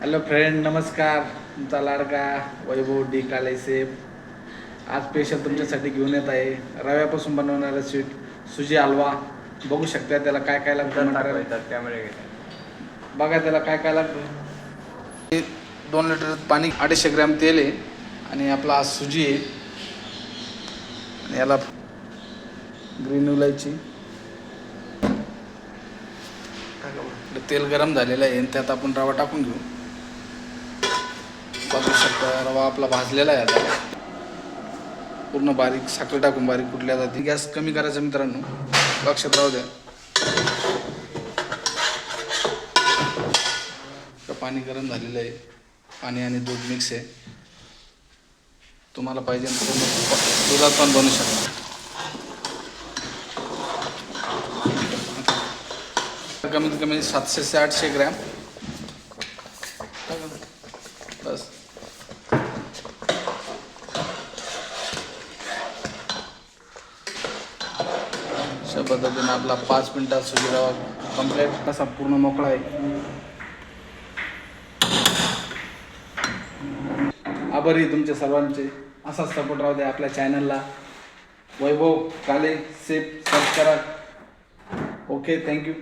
Hello friend नमस्कार. तुमचा लाडका वैभव डी काळे सेफ आज स्पेशल तुमच्यासाठी घेऊन येत आहे. रव्यापासून बनवणारा स्वीट सुजी हलवा. बघू शकता त्याला काय काय लागतं. कॅमेरे बघा त्याला काय काय लागतं. दोन लिटर पाणी अडीचशे ग्रॅम तेल आहे आणि आपला आज सुजी आहे. आणि याला ग्रीन आपलं तेल गरम झालेलं आहे आणि त्यात आपण रवा टाकून घेऊ. बघू शकता रवा आपला भाजलेला आहे आता. पूर्ण बारीक साखर टाकून बारीक कुठल्या जाते. गॅस कमी करायचा मित्रांनो. लक्षात राहू द्या. का पाणी गरम झालेलं आहे. पाणी आणि दूध मिक्स आहे. तुम्हाला पाहिजे दुधात पण बनवू शकता. कमीत कमी सातशे ते आठशे ग्रॅम अशा पद्धतीने आपला पाच मिनिटात सुजी रवा कंप्लीट असा पूर्ण मोकळा आहे. आभारी तुमच्या सर्वांचे. असाच सपोर्ट राहू द्या आपल्या चॅनलला वैभव काले सेफ सबस्क्राईब ओके थँक्यू